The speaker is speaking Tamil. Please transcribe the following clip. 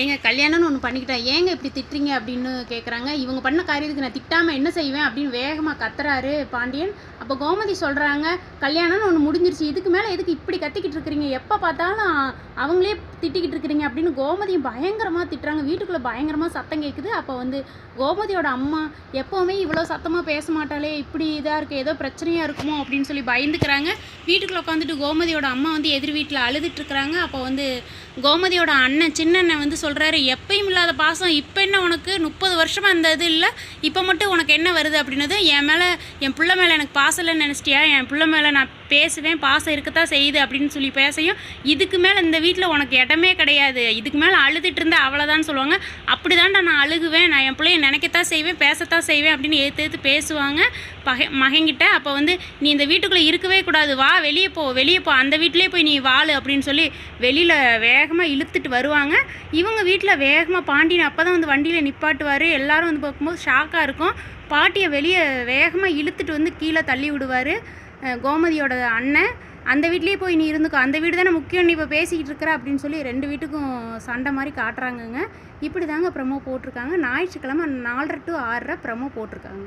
ஏங்க கல்யாணம்னு ஒன்று பண்ணிக்கிட்டேன் ஏங்க இப்படி திட்டுறீங்க அப்படின்னு கேட்குறாங்க இவங்க பண்ண காரியத்துக்கு நான் திட்டாமல் என்ன செய்வேன் அப்படின்னு வேகமாக கத்துறாரு பாண்டியன். அப்போ கோமதி சொல்கிறாங்க கல்யாணம்னு ஒன்று முடிஞ்சிருச்சு. இதுக்கு மேலே எதுக்கு இப்படி கத்திக்கிட்டு இருக்கிறீங்க? எப்போ பார்த்தாலும் அவங்களே திட்டிக்கிட்டு இருக்கிறீங்க அப்படின்னு கோமதியும் பயங்கரமாக திட்டுறாங்க. வீட்டுக்குள்ளே பயங்கரமாக சத்தம் கேட்குது அப்போ வந்து கோமதியோட அம்மா எப்போவுமே இவ்வளோ சத்தமாக பேச மாட்டாளே இப்படி இதாக இருக்குது ஏதோ பிரச்சனையாக இருக்குமோ அப்படின்னு சொல்லி பயந்துக்கிறாங்க. வீட்டுக்குள்ளே உட்காந்துட்டு கோமதியோட அம்மா வந்து எதிர் வீட்டில் அழுதுட்டுருக்குறாங்க அப்போ வந்து கோமதியோட அண்ணன் சின்ன அண்ணன் வந்து சொல்கிறாரு எப்பயும் இல்லாத பாசம். இப்போ என்ன உனக்கு? முப்பது வருஷமாக அந்த இது இல்லை. இப்போ மட்டும் உனக்கு என்ன வருது? அப்படின்னது என் மேலே என் பிள்ளை மேலே எனக்கு பாசம் இல்லைன்னு நினச்சிட்டியா? என் பிள்ளை மேலே நான் பேசுவேன் பாசம் இருக்கத்தான் செய்யுது அப்படின்னு சொல்லி பேசையும் இதுக்கு மேலே இந்த வீட்டில் உனக்கு இடமே கிடையாது. இதுக்கு மேலே அழுதுட்டு இருந்தா அவ்வளோதான் சொல்லுவாங்க. அப்படி நான் அழுகுவேன். நான் என் பிள்ளைய நினைக்கத்தான் செய்வேன் பேசத்தான் செய்வேன் அப்படின்னு ஏற்று ஏற்று பேசுவாங்க. பகை மகங்கிட்ட அப்போ வந்து நீ இந்த வீட்டுக்குள்ளே இருக்கவே கூடாது. வா வெளியே போ வெளியே போ. அந்த வீட்டிலே போய் நீ வாழு அப்படின்னு சொல்லி வெளியில் வேகமாக இழுத்துட்டு வருவாங்க. இவங்க வீட்டில் வேகமாக பாண்டியன் அப்போ தான் வந்து வண்டியில் நிப்பாட்டுவார். எல்லாரும் வந்து பார்க்கும்போது ஷாக்காக இருக்கும். பாட்டியை வெளியே வேகமாக இழுத்துட்டு வந்து கீழே தள்ளி விடுவார் கோமதியோட அண்ணன். அந்த வீட்லேயே போய் நீ இருந்துக்கோ. அந்த வீடு தானே முக்கியம் நீ இப்போ பேசிக்கிட்டு இருக்கிற அப்படின்னு சொல்லி ரெண்டு வீட்டுக்கும் சண்டை மாதிரி காட்டுறாங்கங்க. இப்படி தாங்க ப்ரமோ போட்டிருக்காங்க. ஞாயிற்றுக்கிழமை நாலரை டு ஆறரை ப்ரமோ போட்டிருக்காங்க.